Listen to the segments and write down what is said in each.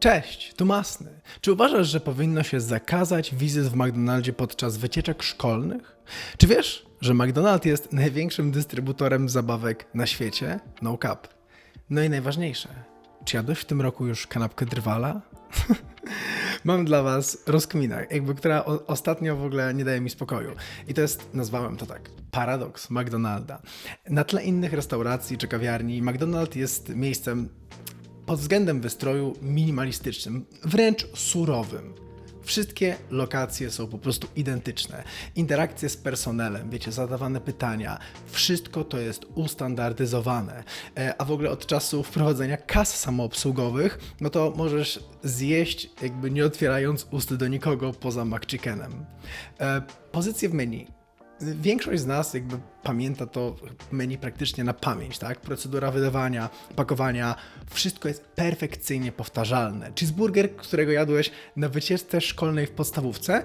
Cześć, tu Masny. Czy uważasz, że powinno się zakazać wizyt w McDonaldzie podczas wycieczek szkolnych? Czy wiesz, że McDonald jest największym dystrybutorem zabawek na świecie? No cap. No i najważniejsze, czy jadłeś w tym roku już kanapkę drwala? Mam dla was rozkminę, jakby, która o, ostatnio w ogóle nie daje mi spokoju. I to jest, nazwałem to tak, paradoks McDonalda. Na tle innych restauracji czy kawiarni, McDonald jest miejscem pod względem wystroju minimalistycznym, wręcz surowym. Wszystkie lokacje są po prostu identyczne. Interakcje z personelem, wiecie, zadawane pytania, wszystko to jest ustandardyzowane. E, A w ogóle od czasu wprowadzenia kas samoobsługowych, no to możesz zjeść, jakby nie otwierając ust do nikogo poza McChickenem. E, Pozycje w menu. Większość z nas jakby pamięta to menu praktycznie na pamięć, tak? Procedura wydawania, pakowania, wszystko jest perfekcyjnie powtarzalne. Cheeseburger, którego jadłeś na wycieczce szkolnej w podstawówce,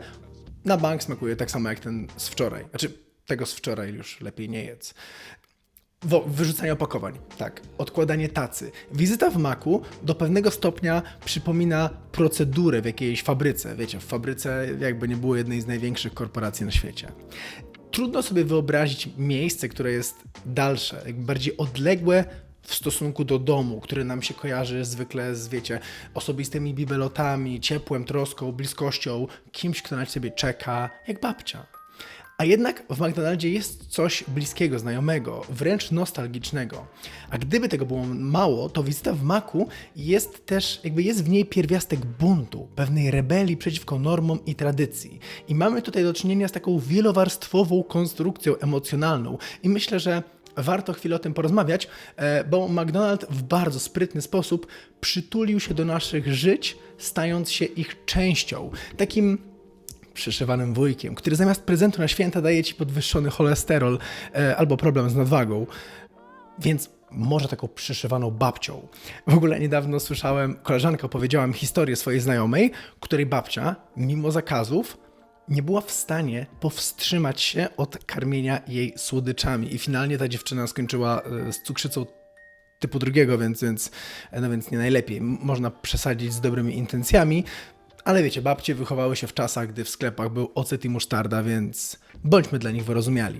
na bank smakuje tak samo jak ten z wczoraj. Znaczy, tego z wczoraj już lepiej nie jedz. Wo- wyrzucanie opakowań, tak. Odkładanie tacy. Wizyta w maku do pewnego stopnia przypomina procedurę w jakiejś fabryce. Wiecie, w fabryce jakby nie było jednej z największych korporacji na świecie. Trudno sobie wyobrazić miejsce, które jest dalsze, bardziej odległe w stosunku do domu, który nam się kojarzy zwykle z, wiecie, osobistymi bibelotami, ciepłem, troską, bliskością, kimś, kto na ciebie czeka, jak babcia. A jednak w McDonaldzie jest coś bliskiego, znajomego, wręcz nostalgicznego. A gdyby tego było mało, to wizyta w Maku jest też, jakby jest w niej pierwiastek buntu, pewnej rebelii przeciwko normom i tradycji. I mamy tutaj do czynienia z taką wielowarstwową konstrukcją emocjonalną. I myślę, że warto chwilę o tym porozmawiać, e, bo McDonald w bardzo sprytny sposób przytulił się do naszych żyć, stając się ich częścią. Takim przyszywanym wujkiem, który zamiast prezentu na święta daje ci podwyższony cholesterol e, albo problem z nadwagą. Więc może taką przyszywaną babcią. W ogóle niedawno słyszałem, koleżanka opowiedziała mi historię swojej znajomej, której babcia, mimo zakazów, nie była w stanie powstrzymać się od karmienia jej słodyczami. I finalnie ta dziewczyna skończyła e, z cukrzycą typu drugiego, więc, więc, no więc nie najlepiej. Można przesadzić z dobrymi intencjami, ale wiecie, babcie wychowały się w czasach, gdy w sklepach był ocet i musztarda, więc bądźmy dla nich wyrozumiali.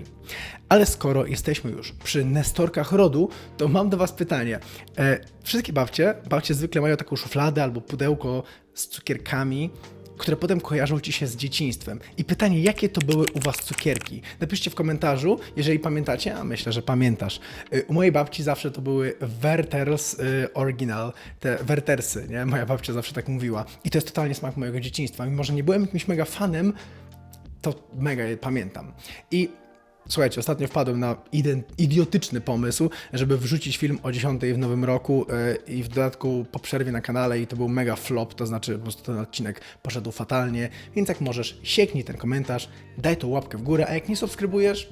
Ale skoro jesteśmy już przy nestorkach rodu, to mam do Was pytanie. E, wszystkie babcie, babcie zwykle mają taką szufladę albo pudełko z cukierkami, które potem kojarzą Ci się z dzieciństwem. I pytanie, jakie to były u Was cukierki? Napiszcie w komentarzu, jeżeli pamiętacie, a myślę, że pamiętasz. Y, U mojej babci zawsze to były Werther's y, Original, te Wertersy, nie? Moja babcia zawsze tak mówiła. I to jest totalnie smak mojego dzieciństwa. Mimo, że nie byłem jakimś mega fanem, to mega je pamiętam. I słuchajcie, ostatnio wpadłem na idiotyczny pomysł, żeby wrzucić film o 10 w nowym roku yy, i w dodatku po przerwie na kanale i to był mega flop, to znaczy po prostu ten odcinek poszedł fatalnie, więc jak możesz, sieknij ten komentarz, daj tą łapkę w górę, a jak nie subskrybujesz,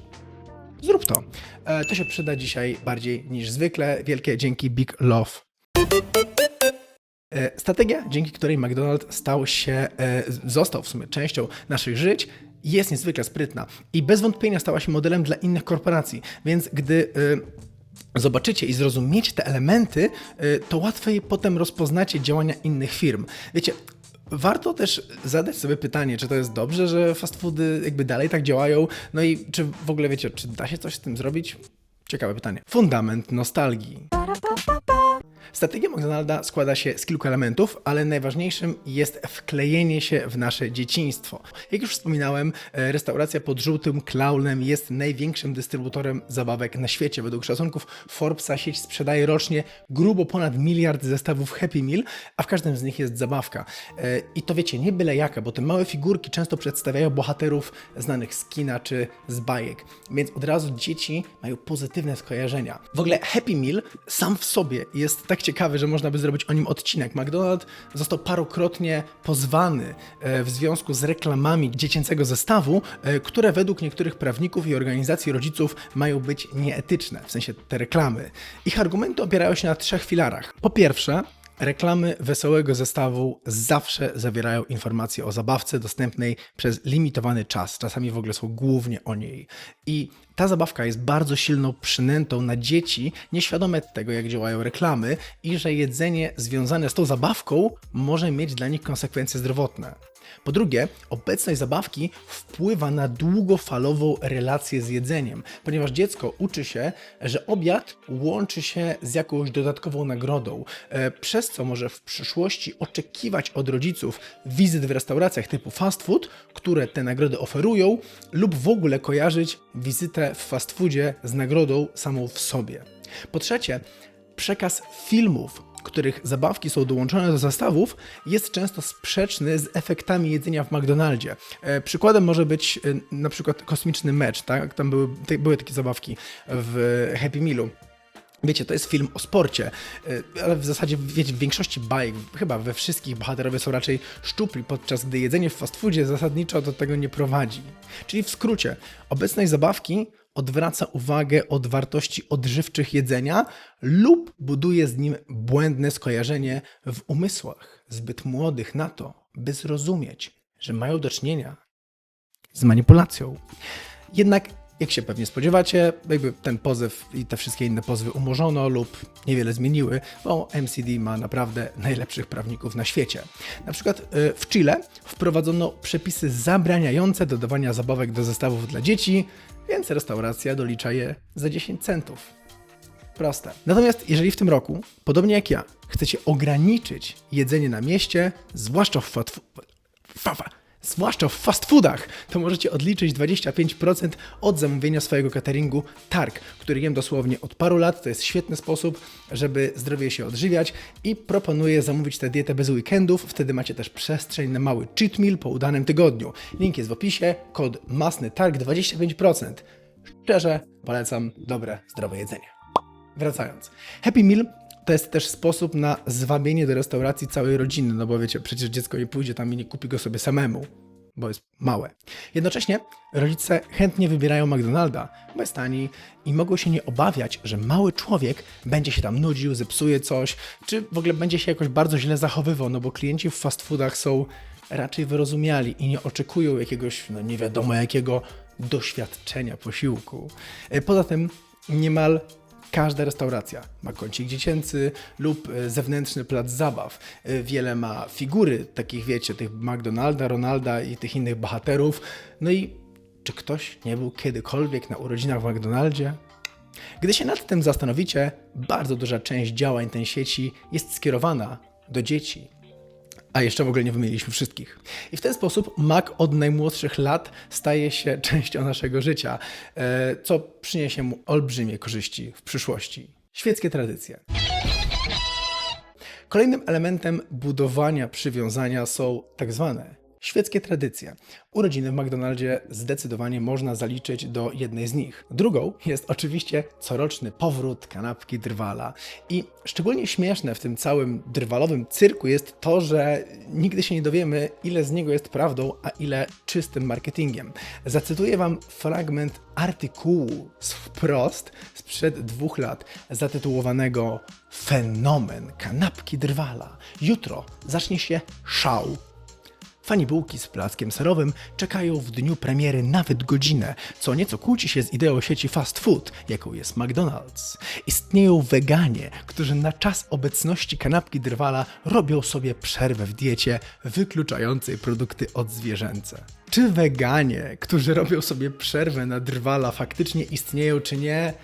zrób to. E, to się przyda dzisiaj bardziej niż zwykle. Wielkie dzięki, big love. E, Strategia, dzięki której McDonald's stał się, e, został w sumie częścią naszych żyć, jest niezwykle sprytna i bez wątpienia stała się modelem dla innych korporacji. Więc gdy e, zobaczycie i zrozumiecie te elementy, e, to łatwiej potem rozpoznacie działania innych firm. Wiecie, warto też zadać sobie pytanie, czy to jest dobrze, że fast foody jakby dalej tak działają, no i czy w ogóle wiecie, czy da się coś z tym zrobić? Ciekawe pytanie. Fundament nostalgii. Strategia McDonalda składa się z kilku elementów, ale najważniejszym jest wklejenie się w nasze dzieciństwo. Jak już wspominałem, e, restauracja pod żółtym klaunem jest największym dystrybutorem zabawek na świecie. Według szacunków Forbesa sieć sprzedaje rocznie grubo ponad miliard zestawów Happy Meal, a w każdym z nich jest zabawka. E, I to wiecie, nie byle jaka, bo te małe figurki często przedstawiają bohaterów znanych z kina czy z bajek, więc od razu dzieci mają pozytywne skojarzenia. W ogóle Happy Meal sam w sobie jest tak ciekawy, że można by zrobić o nim odcinek. McDonald's został parokrotnie pozwany e, w związku z reklamami dziecięcego zestawu, e, które według niektórych prawników i organizacji rodziców mają być nieetyczne, w sensie te reklamy. Ich argumenty opierają się na trzech filarach. Po pierwsze, Reklamy wesołego zestawu zawsze zawierają informacje o zabawce dostępnej przez limitowany czas. Czasami w ogóle są głównie o niej. I ta zabawka jest bardzo silną przynętą na dzieci, nieświadome tego, jak działają reklamy i że jedzenie związane z tą zabawką może mieć dla nich konsekwencje zdrowotne. Po drugie, obecność zabawki wpływa na długofalową relację z jedzeniem, ponieważ dziecko uczy się, że obiad łączy się z jakąś dodatkową nagrodą, e, przez co może w przyszłości oczekiwać od rodziców wizyt w restauracjach typu fast food, które te nagrody oferują, lub w ogóle kojarzyć wizytę w fast foodzie z nagrodą samą w sobie. Po trzecie, przekaz filmów których zabawki są dołączone do zestawów, jest często sprzeczny z efektami jedzenia w McDonaldzie. E, przykładem może być e, na przykład kosmiczny mecz, tak? Tam były, były takie zabawki w Happy Mealu. Wiecie, to jest film o sporcie, e, ale w zasadzie wiecie, w większości bajek, chyba we wszystkich bohaterowie są raczej szczupli, podczas gdy jedzenie w fast foodzie zasadniczo do tego nie prowadzi. Czyli w skrócie, obecność zabawki odwraca uwagę od wartości odżywczych jedzenia lub buduje z nim błędne skojarzenie w umysłach zbyt młodych na to, by zrozumieć, że mają do czynienia z manipulacją. Jednak, jak się pewnie spodziewacie, jakby ten pozew i te wszystkie inne pozwy umorzono lub niewiele zmieniły, bo MCD ma naprawdę najlepszych prawników na świecie. Na przykład y, w Chile wprowadzono przepisy zabraniające dodawania zabawek do zestawów dla dzieci, więc restauracja dolicza je za 10 centów. Proste. Natomiast jeżeli w tym roku, podobnie jak ja, chcecie ograniczyć jedzenie na mieście, zwłaszcza w fast zwłaszcza w fast foodach, to możecie odliczyć 25% od zamówienia swojego cateringu Targ, który jem dosłownie od paru lat. To jest świetny sposób, żeby zdrowie się odżywiać i proponuję zamówić tę dietę bez weekendów. Wtedy macie też przestrzeń na mały cheat meal po udanym tygodniu. Link jest w opisie, kod masny Targ 25%. Szczerze polecam dobre, zdrowe jedzenie. Wracając. Happy Meal to jest też sposób na zwabienie do restauracji całej rodziny, no bo wiecie, przecież dziecko nie pójdzie tam i nie kupi go sobie samemu, bo jest małe. Jednocześnie rodzice chętnie wybierają McDonalda, bo jest tani i mogą się nie obawiać, że mały człowiek będzie się tam nudził, zepsuje coś, czy w ogóle będzie się jakoś bardzo źle zachowywał, no bo klienci w fast foodach są raczej wyrozumiali i nie oczekują jakiegoś, no nie wiadomo jakiego doświadczenia posiłku. E, poza tym niemal Każda restauracja ma kącik dziecięcy lub e, zewnętrzny plac zabaw. E, wiele ma figury takich, wiecie, tych McDonalda, Ronalda i tych innych bohaterów. No i czy ktoś nie był kiedykolwiek na urodzinach w McDonaldzie? Gdy się nad tym zastanowicie, bardzo duża część działań tej sieci jest skierowana do dzieci. A jeszcze w ogóle nie wymieniliśmy wszystkich. I w ten sposób Mac od najmłodszych lat staje się częścią naszego życia, e, co przyniesie mu olbrzymie korzyści w przyszłości. Świeckie tradycje. Kolejnym elementem budowania przywiązania są tak zwane Świeckie tradycje. Urodziny w McDonaldzie zdecydowanie można zaliczyć do jednej z nich. Drugą jest oczywiście coroczny powrót kanapki drwala. I szczególnie śmieszne w tym całym drwalowym cyrku jest to, że nigdy się nie dowiemy, ile z niego jest prawdą, a ile czystym marketingiem. Zacytuję Wam fragment artykułu z wprost sprzed dwóch lat, zatytułowanego Fenomen kanapki drwala. Jutro zacznie się szał Fani bułki z plackiem serowym czekają w dniu premiery nawet godzinę, co nieco kłóci się z ideą sieci fast food, jaką jest McDonald's. Istnieją weganie, którzy na czas obecności kanapki drwala robią sobie przerwę w diecie, wykluczającej produkty odzwierzęce. Czy weganie, którzy robią sobie przerwę na drwala, faktycznie istnieją, czy nie?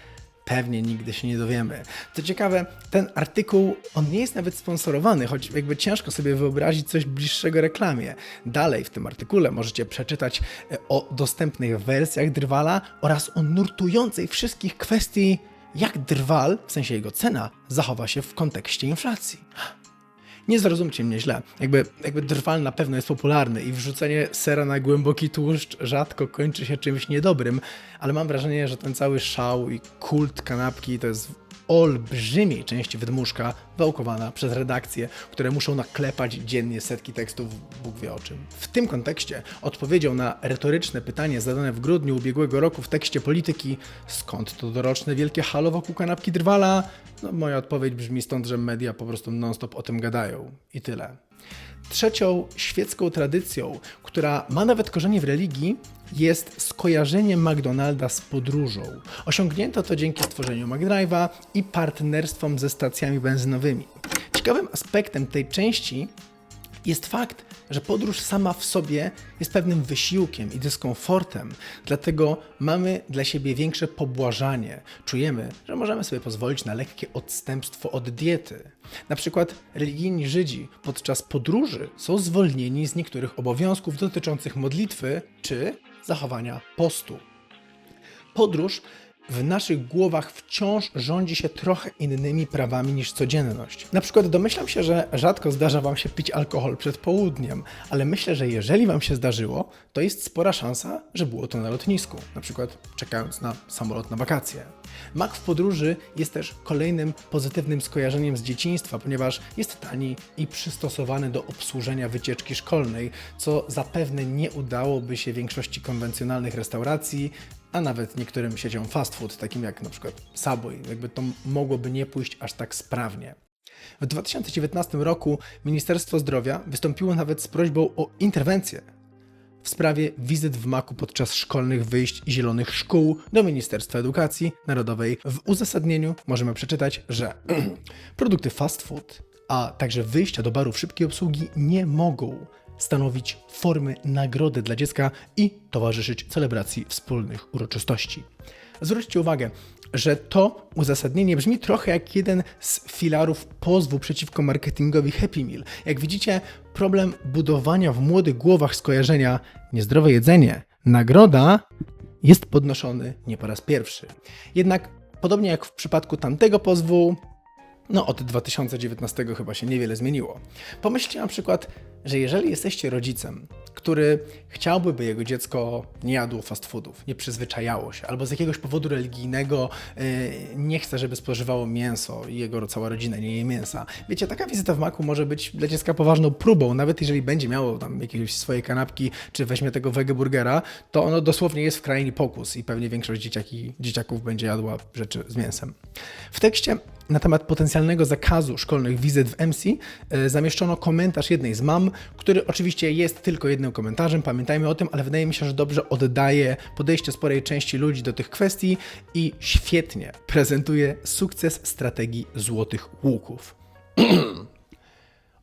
Pewnie nigdy się nie dowiemy. Co ciekawe, ten artykuł, on nie jest nawet sponsorowany, choć jakby ciężko sobie wyobrazić coś bliższego reklamie. Dalej w tym artykule możecie przeczytać e, o dostępnych wersjach Drwala oraz o nurtującej wszystkich kwestii, jak Drwal, w sensie jego cena, zachowa się w kontekście inflacji. Nie zrozumcie mnie źle. Jakby, jakby drwal na pewno jest popularny i wrzucenie sera na głęboki tłuszcz rzadko kończy się czymś niedobrym, ale mam wrażenie, że ten cały szał i kult kanapki to jest olbrzymiej części wydmuszka wałkowana przez redakcje, które muszą naklepać dziennie setki tekstów, Bóg wie o czym. W tym kontekście odpowiedzią na retoryczne pytanie zadane w grudniu ubiegłego roku w tekście polityki skąd to doroczne wielkie halo wokół kanapki Drwala? No, moja odpowiedź brzmi stąd, że media po prostu non-stop o tym gadają. I tyle. Trzecią świecką tradycją, która ma nawet korzenie w religii, jest skojarzenie McDonalda z podróżą. Osiągnięto to dzięki stworzeniu McDrive'a i partnerstwom ze stacjami benzynowymi. Ciekawym aspektem tej części jest fakt, że podróż sama w sobie jest pewnym wysiłkiem i dyskomfortem, dlatego mamy dla siebie większe pobłażanie. Czujemy, że możemy sobie pozwolić na lekkie odstępstwo od diety. Na przykład religijni Żydzi podczas podróży są zwolnieni z niektórych obowiązków dotyczących modlitwy czy zachowania postu. Podróż w naszych głowach wciąż rządzi się trochę innymi prawami niż codzienność. Na przykład domyślam się, że rzadko zdarza Wam się pić alkohol przed południem, ale myślę, że jeżeli Wam się zdarzyło, to jest spora szansa, że było to na lotnisku, na przykład czekając na samolot na wakacje. Mak w podróży jest też kolejnym pozytywnym skojarzeniem z dzieciństwa, ponieważ jest tani i przystosowany do obsłużenia wycieczki szkolnej, co zapewne nie udałoby się większości konwencjonalnych restauracji, a nawet niektórym sieciom fast food, takim jak na przykład Subway. Jakby to mogłoby nie pójść aż tak sprawnie. W 2019 roku Ministerstwo Zdrowia wystąpiło nawet z prośbą o interwencję w sprawie wizyt w maku podczas szkolnych wyjść zielonych szkół do Ministerstwa Edukacji Narodowej. W uzasadnieniu możemy przeczytać, że produkty fast food, a także wyjścia do barów szybkiej obsługi nie mogą stanowić formy nagrody dla dziecka i towarzyszyć celebracji wspólnych uroczystości. Zwróćcie uwagę, że to uzasadnienie brzmi trochę jak jeden z filarów pozwu przeciwko marketingowi Happy Meal. Jak widzicie, problem budowania w młodych głowach skojarzenia niezdrowe jedzenie, nagroda jest podnoszony nie po raz pierwszy. Jednak podobnie jak w przypadku tamtego pozwu, no od 2019 chyba się niewiele zmieniło. Pomyślcie na przykład, że jeżeli jesteście rodzicem, który chciałby, by jego dziecko nie jadło fast foodów, nie przyzwyczajało się, albo z jakiegoś powodu religijnego yy, nie chce, żeby spożywało mięso i jego cała rodzina nie je mięsa. Wiecie, taka wizyta w maku może być dla dziecka poważną próbą, nawet jeżeli będzie miało tam jakieś swoje kanapki, czy weźmie tego wegeburgera, to ono dosłownie jest w krainie pokus i pewnie większość dzieciaki, dzieciaków będzie jadła rzeczy z mięsem. W tekście na temat potencjalnego zakazu szkolnych wizyt w MC e, zamieszczono komentarz jednej z mam, który oczywiście jest tylko jednym komentarzem, pamiętajmy o tym, ale wydaje mi się, że dobrze oddaje podejście sporej części ludzi do tych kwestii i świetnie prezentuje sukces strategii złotych łuków.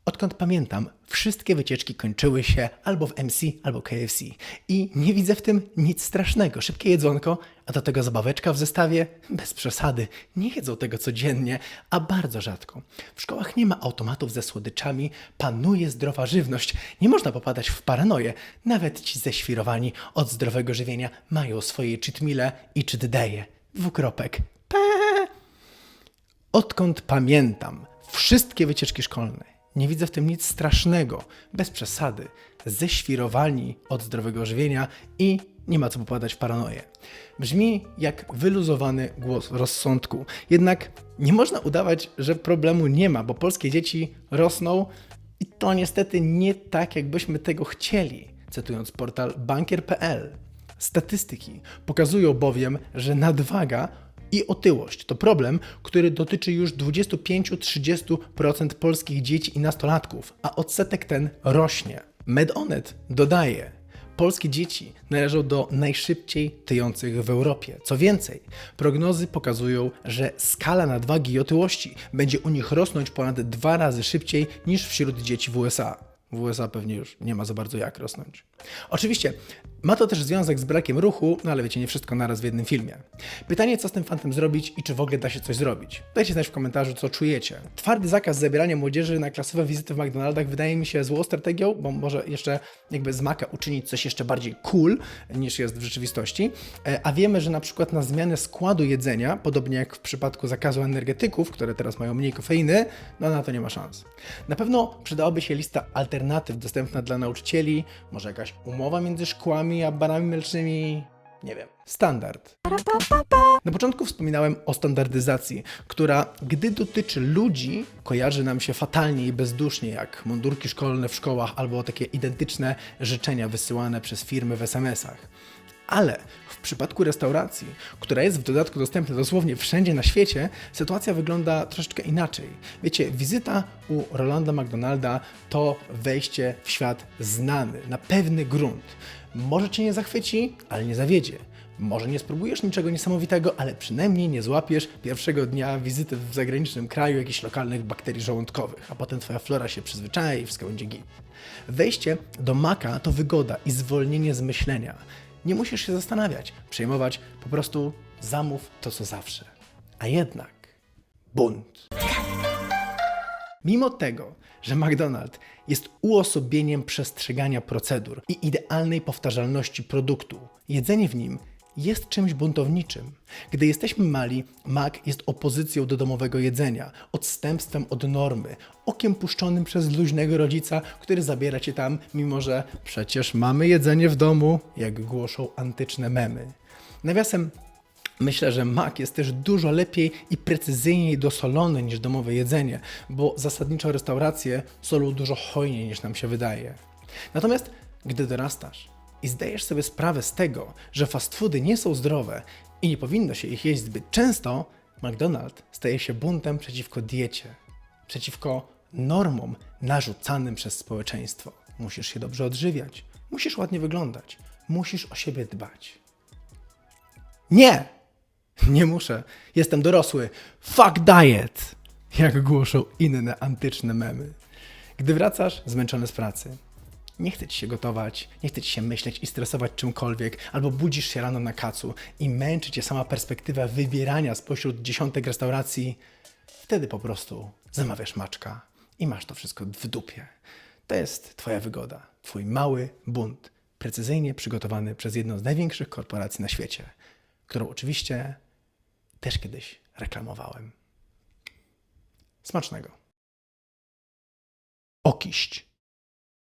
Odkąd pamiętam, wszystkie wycieczki kończyły się albo w MC, albo KFC. I nie widzę w tym nic strasznego. Szybkie jedzonko, a do tego zabaweczka w zestawie? Bez przesady. Nie jedzą tego codziennie, a bardzo rzadko. W szkołach nie ma automatów ze słodyczami, panuje zdrowa żywność. Nie można popadać w paranoję. Nawet ci ześwirowani od zdrowego żywienia mają swoje cheat i cheat. Dwukropek. Pe. Odkąd pamiętam, wszystkie wycieczki szkolne nie widzę w tym nic strasznego, bez przesady, ześwirowani od zdrowego żywienia i nie ma co popadać w paranoję. Brzmi jak wyluzowany głos rozsądku. Jednak nie można udawać, że problemu nie ma, bo polskie dzieci rosną i to niestety nie tak, jakbyśmy tego chcieli. Cytując portal bankier.pl. Statystyki pokazują bowiem, że nadwaga i otyłość. To problem, który dotyczy już 25-30% polskich dzieci i nastolatków, a odsetek ten rośnie. MedOnet dodaje, polskie dzieci należą do najszybciej tyjących w Europie. Co więcej, prognozy pokazują, że skala nadwagi i otyłości będzie u nich rosnąć ponad dwa razy szybciej niż wśród dzieci w USA. W USA pewnie już nie ma za bardzo jak rosnąć. Oczywiście ma to też związek z brakiem ruchu, no ale wiecie, nie wszystko naraz w jednym filmie. Pytanie, co z tym fantem zrobić i czy w ogóle da się coś zrobić? Dajcie znać w komentarzu, co czujecie. Twardy zakaz zabierania młodzieży na klasowe wizyty w McDonaldach wydaje mi się złą strategią, bo może jeszcze jakby z Maka uczynić coś jeszcze bardziej cool niż jest w rzeczywistości. E, a wiemy, że na przykład na zmianę składu jedzenia, podobnie jak w przypadku zakazu energetyków, które teraz mają mniej kofeiny, no na to nie ma szans. Na pewno przydałaby się lista alternatyw dostępna dla nauczycieli, może jakaś umowa między szkołami a barami mlecznymi, Nie wiem. Standard. Na początku wspominałem o standardyzacji, która, gdy dotyczy ludzi, kojarzy nam się fatalnie i bezdusznie, jak mundurki szkolne w szkołach albo takie identyczne życzenia wysyłane przez firmy w SMS-ach. Ale przypadku restauracji, która jest w dodatku dostępna dosłownie wszędzie na świecie, sytuacja wygląda troszeczkę inaczej. Wiecie, wizyta u Rolanda McDonalda to wejście w świat znany, na pewny grunt. Może cię nie zachwyci, ale nie zawiedzie. Może nie spróbujesz niczego niesamowitego, ale przynajmniej nie złapiesz pierwszego dnia wizyty w zagranicznym kraju jakichś lokalnych bakterii żołądkowych, a potem twoja flora się przyzwyczai i wszystko będzie git. Wejście do Maka to wygoda i zwolnienie z myślenia. Nie musisz się zastanawiać, przejmować, po prostu zamów to co zawsze. A jednak bunt. Mimo tego, że McDonald's jest uosobieniem przestrzegania procedur i idealnej powtarzalności produktu, jedzenie w nim jest czymś buntowniczym. Gdy jesteśmy mali, Mac jest opozycją do domowego jedzenia, odstępstwem od normy, okiem puszczonym przez luźnego rodzica, który zabiera cię tam, mimo że przecież mamy jedzenie w domu, jak głoszą antyczne memy. Nawiasem, Myślę, że mak jest też dużo lepiej i precyzyjniej dosolony niż domowe jedzenie, bo zasadniczo restauracje solą dużo hojniej niż nam się wydaje. Natomiast gdy dorastasz i zdajesz sobie sprawę z tego, że fast foody nie są zdrowe i nie powinno się ich jeść zbyt często, McDonald's staje się buntem przeciwko diecie, przeciwko normom narzucanym przez społeczeństwo. Musisz się dobrze odżywiać, musisz ładnie wyglądać, musisz o siebie dbać. Nie! Nie muszę. Jestem dorosły. Fuck diet! Jak głoszą inne antyczne memy. Gdy wracasz zmęczony z pracy, nie chce ci się gotować, nie chce ci się myśleć i stresować czymkolwiek, albo budzisz się rano na kacu i męczy cię sama perspektywa wybierania spośród dziesiątek restauracji, wtedy po prostu zamawiasz maczka i masz to wszystko w dupie. To jest twoja wygoda, twój mały bunt, precyzyjnie przygotowany przez jedną z największych korporacji na świecie, którą oczywiście też kiedyś reklamowałem. Smacznego. Okiść.